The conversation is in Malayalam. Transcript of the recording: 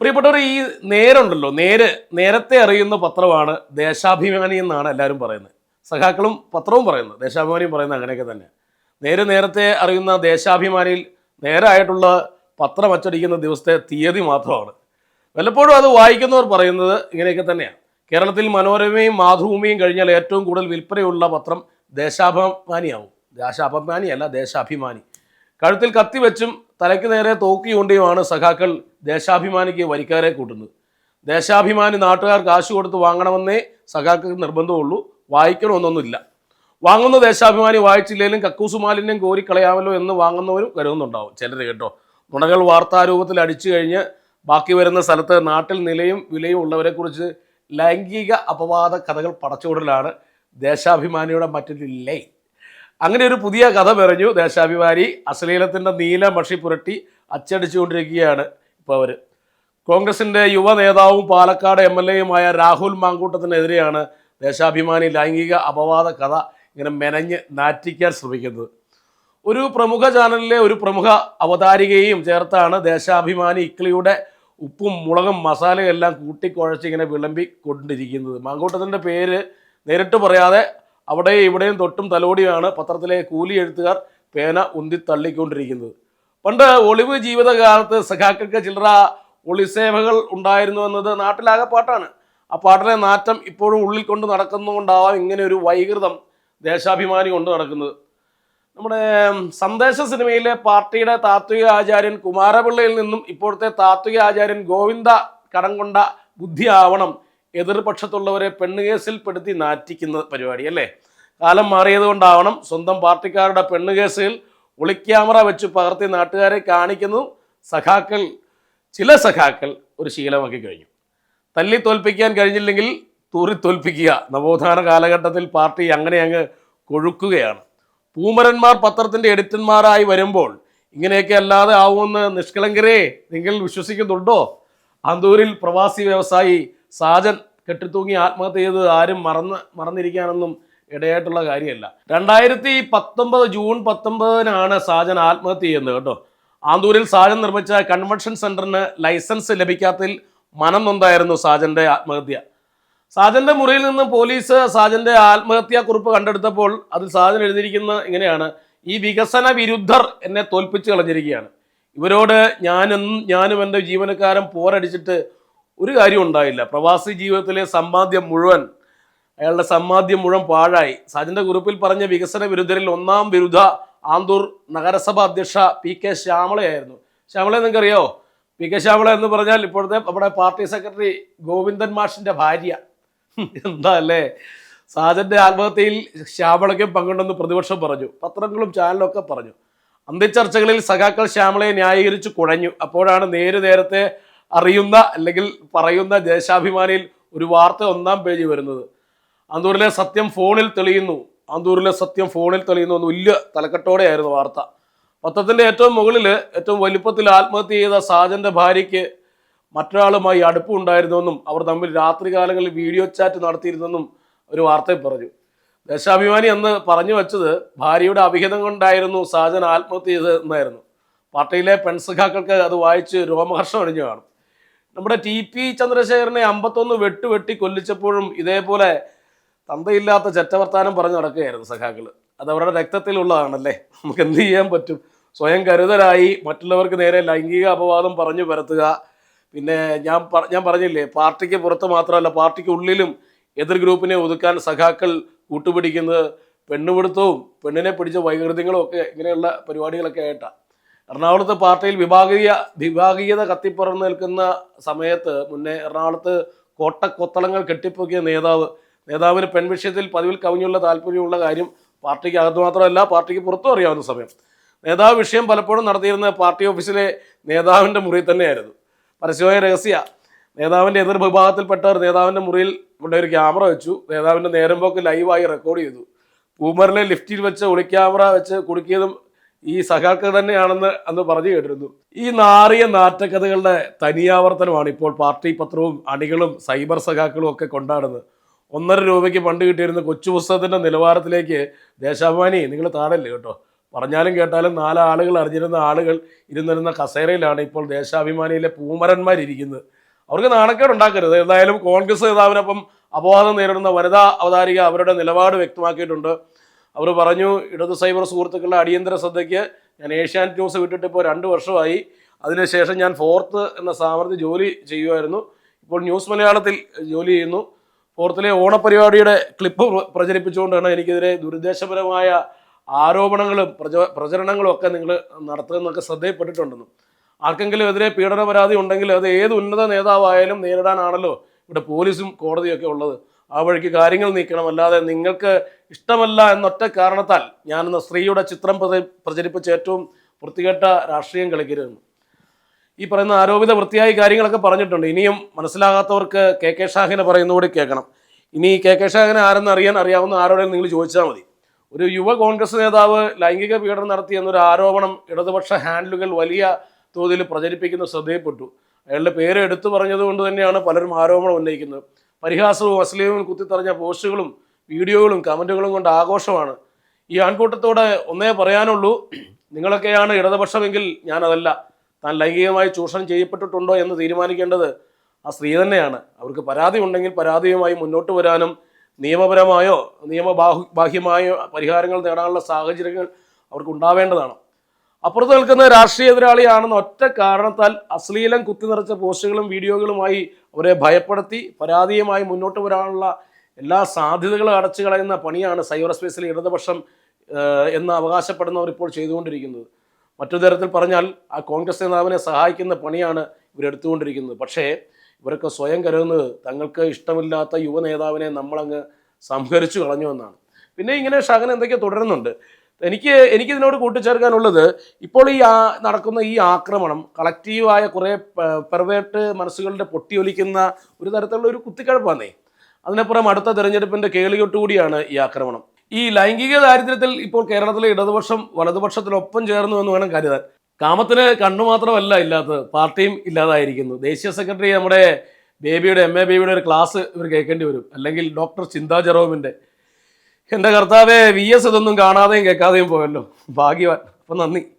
പ്രിയപ്പെട്ടവർ ഈ നേരുണ്ടല്ലോ. നേര് നേരത്തെ അറിയുന്ന പത്രമാണ് ദേശാഭിമാനി എന്നാണ് എല്ലാവരും പറയുന്നത്. സഖാക്കളും പത്രവും പറയുന്നത്. ദേശാഭിമാനിയും പറയുന്നത് അങ്ങനെയൊക്കെ തന്നെ. നേര് നേരത്തെ അറിയുന്ന ദേശാഭിമാനിയിൽ നേരായിട്ടുള്ള പത്രം അച്ചടിക്കുന്ന ദിവസത്തെ തീയതി മാത്രമാണ്. വല്ലപ്പോഴും അത് വായിക്കുന്നവർ പറയുന്നത് ഇങ്ങനെയൊക്കെ തന്നെയാണ്. കേരളത്തിൽ മനോരമയും മാതൃഭൂമിയും കഴിഞ്ഞാൽ ഏറ്റവും കൂടുതൽ വിൽപ്പനയുള്ള പത്രം ദേശാഭിമാനിയാവും. ദേശാഭിമാനിയല്ല ദേശാഭിമാനി. കഴുത്തിൽ കത്തിവെച്ചും തലയ്ക്ക് നേരെ തോക്കിയുണ്ടിയുമാണ് സഖാക്കൾ ദേശാഭിമാനിക്ക് വരിക്കാരെ കൂട്ടുന്നത്. ദേശാഭിമാനി നാട്ടുകാർ കാശ് കൊടുത്ത് വാങ്ങണമെന്നേ സഖാക്കൾക്ക് നിർബന്ധമുള്ളൂ. വായിക്കണമെന്നൊന്നുമില്ല. വാങ്ങുന്ന ദേശാഭിമാനി വായിച്ചില്ലെങ്കിലും കക്കൂസ് മാലിന്യം കോരിക്കളയാമല്ലോ എന്ന് വാങ്ങുന്നവരും കരുതുന്നുണ്ടാവും. ചിലർ കേട്ടോ നുണകൾ വാർത്താരൂപത്തിൽ അടിച്ചു കഴിഞ്ഞ് ബാക്കി വരുന്ന സ്ഥലത്ത് നാട്ടിൽ നിലയും വിലയും ഉള്ളവരെക്കുറിച്ച് ലൈംഗിക അപവാദ കഥകൾ പടച്ചുവിടലാണ് ദേശാഭിമാനിയുടെ മറ്റൊരു ലൈ അങ്ങനെ ഒരു പുതിയ കഥ പറഞ്ഞു ദേശാഭിമാനി. അശ്ലീലത്തിന്റെ നീല മഷി പുരട്ടി അച്ചടിച്ചുകൊണ്ടിരിക്കുകയാണ്. ഇപ്പോൾ അവർ കോൺഗ്രസിന്റെ യുവ നേതാവും പാലക്കാട് എം എൽ എയുമായ രാഹുൽ മാങ്കൂട്ടത്തിനെതിരെയാണ് ദേശാഭിമാനി ലൈംഗിക അപവാദ കഥ ഇങ്ങനെ മെനഞ്ഞ് നാറ്റിക്കാൻ ശ്രമിക്കുന്നത്. ഒരു പ്രമുഖ ചാനലിലെ ഒരു പ്രമുഖ അവതാരികയും ചേർത്താണ് ദേശാഭിമാനി ഇക്ലിയുടെ ഉപ്പും മുളകും മസാലയും എല്ലാം കൂട്ടിക്കുഴച്ച് ഇങ്ങനെ വിളമ്പി കൊണ്ടിരിക്കുന്നത്. മാങ്കൂട്ടത്തിന്റെ പേര് നേരിട്ട് പറയാതെ അവിടെയും ഇവിടെയും തൊട്ടും തലോടിയാണ് പത്രത്തിലെ കൂലി എഴുത്തുകാർ പേന ഉന്തി തള്ളിക്കൊണ്ടിരിക്കുന്നത് പണ്ട് ഒളിവ് ജീവിതകാലത്ത് സഖാക്കൾക്ക് ചില്ലറ ഒളിസേവകൾ ഉണ്ടായിരുന്നു എന്നത് നാട്ടിലാകെ പാട്ടാണ്. ആ പാട്ടിലെ നാറ്റം ഇപ്പോഴും ഉള്ളിൽ കൊണ്ട് നടക്കുന്നതുകൊണ്ടാവാം ഇങ്ങനെ ഒരു വൈകൃതം ദേശാഭിമാനി കൊണ്ട് നടക്കുന്നത്. നമ്മുടെ സന്ദേശ സിനിമയിലെ പാർട്ടിയുടെ താത്വിക ആചാര്യൻ കുമാരപിള്ളയിൽ നിന്നും ഇപ്പോഴത്തെ താത്വിക ആചാര്യൻ ഗോവിന്ദ കടം കൊണ്ട ബുദ്ധി ആവണം എതിർപക്ഷത്തുള്ളവരെ പെണ്ണുകേസിൽ പെടുത്തി നാറ്റിക്കുന്ന പരിപാടി അല്ലേ? കാലം മാറിയത് കൊണ്ടാവണം സ്വന്തം പാർട്ടിക്കാരുടെ പെണ്ണുകേസുകൾ ഒളിക്യാമറ വെച്ച് പകർത്തി നാട്ടുകാരെ കാണിക്കുന്നു. സഖാക്കൾ ചില സഖാക്കൾ ഒരു ശീലമാക്കി കഴിഞ്ഞു. തല്ലി തോൽപ്പിക്കാൻ കഴിഞ്ഞില്ലെങ്കിൽ തൂറി തോൽപ്പിക്കുക. നവോത്ഥാന കാലഘട്ടത്തിൽ പാർട്ടി അങ്ങനെ അങ്ങ് കൊഴുക്കുകയാണ്. പൂമരന്മാർ പത്രത്തിന്റെ എഡിറ്റന്മാരായി വരുമ്പോൾ ഇങ്ങനെയൊക്കെ അല്ലാതെ ആവുമെന്ന് നിഷ്കളങ്കരെ നിങ്ങൾ വിശ്വസിക്കുന്നുണ്ടോ? അന്തൂരിൽ പ്രവാസി വ്യവസായി സാജൻ കെട്ടിത്തൂങ്ങി ആത്മഹത്യ ചെയ്ത് ആരും മറന്ന് മറന്നിരിക്കാനൊന്നും ഇടയായിട്ടുള്ള കാര്യമല്ല. രണ്ടായിരത്തി പത്തൊമ്പത് ജൂൺ പത്തൊമ്പതിനാണ് സാജൻ ആത്മഹത്യ ചെയ്യുന്നത് കേട്ടോ. ആന്തൂരിൽ സാജൻ നിർമ്മിച്ച കൺവെൻഷൻ സെന്ററിന് ലൈസൻസ് ലഭിക്കാത്തതിൽ മനം നൊന്തായിരുന്നു സാജന്റെ ആത്മഹത്യ. സാജന്റെ മുറിയിൽ നിന്ന് പോലീസ് സാജന്റെ ആത്മഹത്യാ കുറിപ്പ് കണ്ടെടുത്തപ്പോൾ അതിൽ സാജൻ എഴുതിയിരിക്കുന്ന ഇങ്ങനെയാണ് ഈ വികസന വിരുദ്ധർ എന്നെ തോൽപ്പിച്ച് കളഞ്ഞിരിക്കുകയാണ്. ഇവരോട് ഞാനും ഞാനും എന്റെ ജീവനക്കാരൻ പോരടിച്ചിട്ട് ഒരു കാര്യം ഉണ്ടായില്ല. പ്രവാസി ജീവിതത്തിലെ സമ്പാദ്യം മുഴുവൻ അയാളുടെ സമ്മാദ്യം മുഴുവൻ പാഴായി. സാജന്റെ കുറിപ്പിൽ പറഞ്ഞ വികസന വിരുദ്ധരിൽ ഒന്നാം വിരുദ്ധ ആന്തൂർ നഗരസഭാ അധ്യക്ഷ പി കെ ശ്യാമളയായിരുന്നു. ശ്യാമള നിങ്ങൾക്കറിയോ? പി കെ ശ്യാമള എന്ന് പറഞ്ഞാൽ ഇപ്പോഴത്തെ നമ്മുടെ പാർട്ടി സെക്രട്ടറി ഗോവിന്ദൻ മാഷിന്റെ ഭാര്യ. എന്താ അല്ലേ? സാജന്റെ ആത്മഹത്യയിൽ ശ്യാമളയ്ക്കും പങ്കുണ്ടെന്ന് പ്രതിപക്ഷം പറഞ്ഞു. പത്രങ്ങളും ചാനലും ഒക്കെ പറഞ്ഞു. അന്ത്യചർച്ചകളിൽ സഖാക്കൾ ശ്യാമളയെ ന്യായീകരിച്ച് കുഴഞ്ഞു. അപ്പോഴാണ് നേര് നേരത്തെ അറിയുന്ന അല്ലെങ്കിൽ പറയുന്ന ദേശാഭിമാനിയിൽ ഒരു വാർത്ത ഒന്നാം പേജ് വരുന്നത്. ആന്തൂരിലെ സത്യം ഫോണിൽ തെളിയുന്നു. അന്തൂരിലെ സത്യം ഫോണിൽ തെളിയുന്നു എന്ന് വലിയ തലക്കെട്ടോടെയായിരുന്നു വാർത്ത. പത്രത്തിന്റെ ഏറ്റവും മുകളിൽ ഏറ്റവും വലുപ്പത്തിൽ ആത്മഹത്യ ചെയ്ത സാജന്റെ ഭാര്യയ്ക്ക് മറ്റൊരാളുമായി അടുപ്പമുണ്ടായിരുന്നുവെന്നും അവർ തമ്മിൽ രാത്രികാലങ്ങളിൽ വീഡിയോ ചാറ്റ് നടത്തിയിരുന്നെന്നും ഒരു വാർത്തയിൽ പറഞ്ഞു. ദേശാഭിമാനി അന്ന് പറഞ്ഞു വെച്ചത് ഭാര്യയുടെ അവിഹിതം കൊണ്ടായിരുന്നു സാജൻ ആത്മഹത്യ ചെയ്തത് എന്നായിരുന്നു. പാർട്ടിയിലെ പെൺസഖാക്കൾക്ക് അത് വായിച്ച് രോമഹർഷം അണിഞ്ഞു കാണും. നമ്മുടെ ടി പി ചന്ദ്രശേഖരനെ അമ്പത്തൊന്ന് വെട്ടുവെട്ടി കൊല്ലിച്ചപ്പോഴും ഇതേപോലെ തന്തയില്ലാത്ത ചെറ്റവർത്താനം പറഞ്ഞു നടക്കുകയായിരുന്നു സഖാക്കൾ അത് അവരുടെ രക്തത്തിലുള്ളതാണല്ലേ? നമുക്ക് എന്ത് ചെയ്യാൻ പറ്റും? സ്വയം കരുതലായി മറ്റുള്ളവർക്ക് നേരെ ലൈംഗിക അപവാദം പറഞ്ഞു പരത്തുക. പിന്നെ ഞാൻ ഞാൻ പറഞ്ഞില്ലേ പാർട്ടിക്ക് പുറത്ത് മാത്രമല്ല പാർട്ടിക്ക് ഉള്ളിലും എതിർ ഗ്രൂപ്പിനെ ഒതുക്കാൻ സഖാക്കൾ കൂട്ടുപിടിക്കുന്നത് പെണ്ണുപിടുത്തവും പെണ്ണിനെ പിടിച്ച വൈകൃതങ്ങളും ഒക്കെ ഇങ്ങനെയുള്ള പരിപാടികളൊക്കെ ആയിട്ടാണ് എറണാകുളത്ത് പാർട്ടിയിൽ വിഭാഗീയ വിഭാഗീയത കത്തിപ്പറന്ന് നിൽക്കുന്ന സമയത്ത് മുന്നേ എറണാകുളത്ത് കോട്ടക്കൊത്തളങ്ങൾ കെട്ടിപ്പൊക്കിയ നേതാവ് നേതാവിന് പെൺവിഷയത്തിൽ പതിവിൽ കവിഞ്ഞുള്ള താല്പര്യമുള്ള കാര്യം പാർട്ടിക്ക് അകത്ത് മാത്രമല്ല പാർട്ടിക്ക് പുറത്തും അറിയാവുന്ന സമയം. നേതാവ് വിഷയം പലപ്പോഴും നടത്തിയിരുന്ന പാർട്ടി ഓഫീസിലെ നേതാവിന്റെ മുറിയിൽ തന്നെയായിരുന്നു. പരസ്യമായ രഹസ്യ നേതാവിന്റെ എതിർ വിഭാഗത്തിൽപ്പെട്ടവർ നേതാവിന്റെ മുറിയിൽ ഇവിടെ ഒരു ക്യാമറ വെച്ചു നേതാവിന്റെ നേരം പോക്ക് ലൈവായി റെക്കോർഡ് ചെയ്തു. പൂമറിലെ ലിഫ്റ്റിൽ വെച്ച് ഒളിക്യാമറ വെച്ച് കുടുക്കിയതും ഈ സഖാക്കൾ തന്നെയാണെന്ന് അന്ന് പറഞ്ഞു കേട്ടിരുന്നു. ഈ നാറിയ നാറ്റക്കഥകളുടെ തനിയാവർത്തനമാണ് ഇപ്പോൾ പാർട്ടി പത്രവും അണികളും സൈബർ സഖാക്കളും ഒക്കെ കൊണ്ടാടുന്നത്. ഒന്നര രൂപയ്ക്ക് പണ്ട് കിട്ടിയിരുന്ന കൊച്ചു പുസ്തകത്തിന്റെ നിലവാരത്തിലേക്ക് ദേശാഭിമാനി നിങ്ങൾ താഴല്ലേ കേട്ടോ? പറഞ്ഞാലും കേട്ടാലും നാല് ആളുകൾ അറിഞ്ഞിരുന്ന ആളുകൾ ഇരുന്നിരുന്ന കസേരയിലാണ് ഇപ്പോൾ ദേശാഭിമാനിയിലെ പൂമരന്മാരിയ്ക്കുന്നത് അവർക്ക് നാണക്കേട് ഉണ്ടാക്കരുത്. എന്തായാലും കോൺഗ്രസ് നേതാവിനൊപ്പം അപവാദം നേരിടുന്ന വനിതാ അവതാരിക അവരുടെ നിലപാട് വ്യക്തമാക്കിയിട്ടുണ്ട്. അവർ പറഞ്ഞു ഇടതു സൈബർ സുഹൃത്തുക്കളുടെ അടിയന്തര ശ്രദ്ധയ്ക്ക് ഞാൻ ഏഷ്യാനെറ്റ് ന്യൂസ് വിട്ടിട്ട് ഇപ്പോൾ രണ്ട് വർഷമായി. അതിനുശേഷം ഞാൻ ഫോർത്ത് എന്ന സ്ഥാപനത്തിൽ ജോലി ചെയ്യുമായിരുന്നു ഇപ്പോൾ ന്യൂസ് മലയാളത്തിൽ ജോലി ചെയ്യുന്നു. ഫോർത്തിലെ ഓണപരിപാടിയുടെ ക്ലിപ്പ് പ്രചരിപ്പിച്ചുകൊണ്ടാണ് എനിക്കെതിരെ ദുരുദ്ദേശപരമായ ആരോപണങ്ങളും പ്രച പ്രചരണങ്ങളും ഒക്കെ നിങ്ങൾ നടത്തുന്നൊക്കെ ശ്രദ്ധയിൽപ്പെട്ടിട്ടുണ്ടെന്നും. ആർക്കെങ്കിലും എതിരെ പീഡന പരാതി ഉണ്ടെങ്കിൽ അത് ഏത് ഉന്നത നേതാവായാലും നേരിടാനാണല്ലോ ഇവിടെ പോലീസും കോടതിയൊക്കെ ഉള്ളത്. ആ വഴിക്ക് കാര്യങ്ങൾ നീക്കണം. അല്ലാതെ നിങ്ങൾക്ക് ഇഷ്ടമല്ല എന്നൊറ്റ കാരണത്താൽ ഞാനെന്ന സ്ത്രീയുടെ ചിത്രം പ്രചരിപ്പിച്ച ഏറ്റവും വൃത്തികെട്ട രാഷ്ട്രീയം കളിക്കരുതെന്ന്. ഈ പറയുന്ന ആരോപിത വൃത്തിയായി കാര്യങ്ങളൊക്കെ പറഞ്ഞിട്ടുണ്ട്. ഇനിയും മനസ്സിലാകാത്തവർക്ക് കെ കെ ഷാഹിനെ പറയുന്നതുകൂടി കേൾക്കണം. ഇനി കെ കെ ഷാഹിനെ ആരെന്ന് അറിയാൻ അറിയാവുന്ന ആരോടെങ്കിലും നിങ്ങൾ ചോദിച്ചാൽ മതി. ഒരു യുവ കോൺഗ്രസ് നേതാവ് ലൈംഗിക പീഡനം നടത്തി എന്നൊരു ആരോപണം ഇടതുപക്ഷ ഹാൻഡിലുകൾ വലിയ തോതിൽ പ്രചരിപ്പിക്കുന്ന ശ്രദ്ധയിൽപ്പെട്ടു. അയാളുടെ പേര് എടുത്തു പറഞ്ഞതുകൊണ്ട് തന്നെയാണ് പലരും ആരോപണം ഉന്നയിക്കുന്നത്. പരിഹാസവും അശ്ലീലവും കുത്തിത്തറഞ്ഞ പോസ്റ്റുകളും വീഡിയോകളും കമന്റുകളും കൊണ്ട് ആഘോഷമാണ്. ഈ ആൺകൂട്ടത്തോടെ ഒന്നേ പറയാനുള്ളൂ. നിങ്ങളൊക്കെയാണ് ഇടതുപക്ഷമെങ്കിൽ ഞാനതല്ല. താൻ ലൈംഗികമായി ചൂഷണം ചെയ്യപ്പെട്ടിട്ടുണ്ടോ എന്ന് തീരുമാനിക്കേണ്ടത് ആ സ്ത്രീ തന്നെയാണ്. അവർക്ക് പരാതി ഉണ്ടെങ്കിൽ പരാതിയുമായി മുന്നോട്ട് വരാനും നിയമപരമായോ നിയമബാഹു ബാഹ്യമായോ പരിഹാരങ്ങൾ നേടാനുള്ള സാഹചര്യങ്ങൾ അവർക്ക് ഉണ്ടാവേണ്ടതാണ് അപ്പുറത്ത് നിൽക്കുന്ന രാഷ്ട്രീയ എതിരാളിയാണെന്ന ഒറ്റ കാരണത്താൽ അശ്ലീലം കുത്തി നിറച്ച പോസ്റ്റുകളും വീഡിയോകളുമായി അവരെ ഭയപ്പെടുത്തി പരാതിയുമായി മുന്നോട്ട് വരാനുള്ള എല്ലാ സാധ്യതകളും അടച്ചു കളയുന്ന പണിയാണ് സൈബർ സ്പേസിലെ ഇടതുപക്ഷം എന്ന് അവകാശപ്പെടുന്നവർ ഇപ്പോൾ ചെയ്തുകൊണ്ടിരിക്കുന്നത്. മറ്റൊരു തരത്തിൽ പറഞ്ഞാൽ ആ കോൺഗ്രസ് നേതാവിനെ സഹായിക്കുന്ന പണിയാണ് ഇവരെടുത്തുകൊണ്ടിരിക്കുന്നത് പക്ഷേ ഇവരൊക്കെ സ്വയം കരുതുന്നത് തങ്ങൾക്ക് ഇഷ്ടമില്ലാത്ത യുവ നേതാവിനെ നമ്മളങ്ങ് സംഹരിച്ചു കളഞ്ഞു എന്നാണ്. പിന്നെ ഇങ്ങനെ ഷഗൻ എന്തൊക്കെയോ തുടരുന്നുണ്ട്. എനിക്ക് എനിക്കിതിനോട് കൂട്ടിച്ചേർക്കാനുള്ളത് ഇപ്പോൾ ഈ ആ നടക്കുന്ന ഈ ആക്രമണം കളക്റ്റീവായ കുറേ പെർവേർട്ട് മനസ്സുകളുടെ പൊട്ടിയൊലിക്കുന്ന ഒരു തരത്തിലുള്ള ഒരു കുത്തിക്കഴപ്പാന്നേ. അതിനപ്പുറം അടുത്ത തെരഞ്ഞെടുപ്പിന്റെ കേളികൊട്ടുകൂടിയാണ് ഈ ആക്രമണം. ഈ ലൈംഗിക ദാരിദ്ര്യത്തിൽ ഇപ്പോൾ കേരളത്തിലെ ഇടതുപക്ഷം വലതുപക്ഷത്തിനൊപ്പം ചേർന്നു എന്ന് വേണം കരുതാൻ. കാമത്തിന് കണ്ണു മാത്രമല്ല ഇല്ലാത്തത് പാർട്ടിയും ഇല്ലാതായിരിക്കുന്നു. ദേശീയ സെക്രട്ടറി നമ്മുടെ ബേബിയുടെ എം എ ബേബിയുടെ ഒരു ക്ലാസ് ഇവർ കേൾക്കേണ്ടി വരും. അല്ലെങ്കിൽ ഡോക്ടർ ചിന്താ ജെറോമിന്റെ. എന്റെ കർത്താവെ വി എസ് ഇതൊന്നും കാണാതെയും കേൾക്കാതെയും പോയല്ലോ. ഭാഗ്യവാൻ. അപ്പം നന്ദി.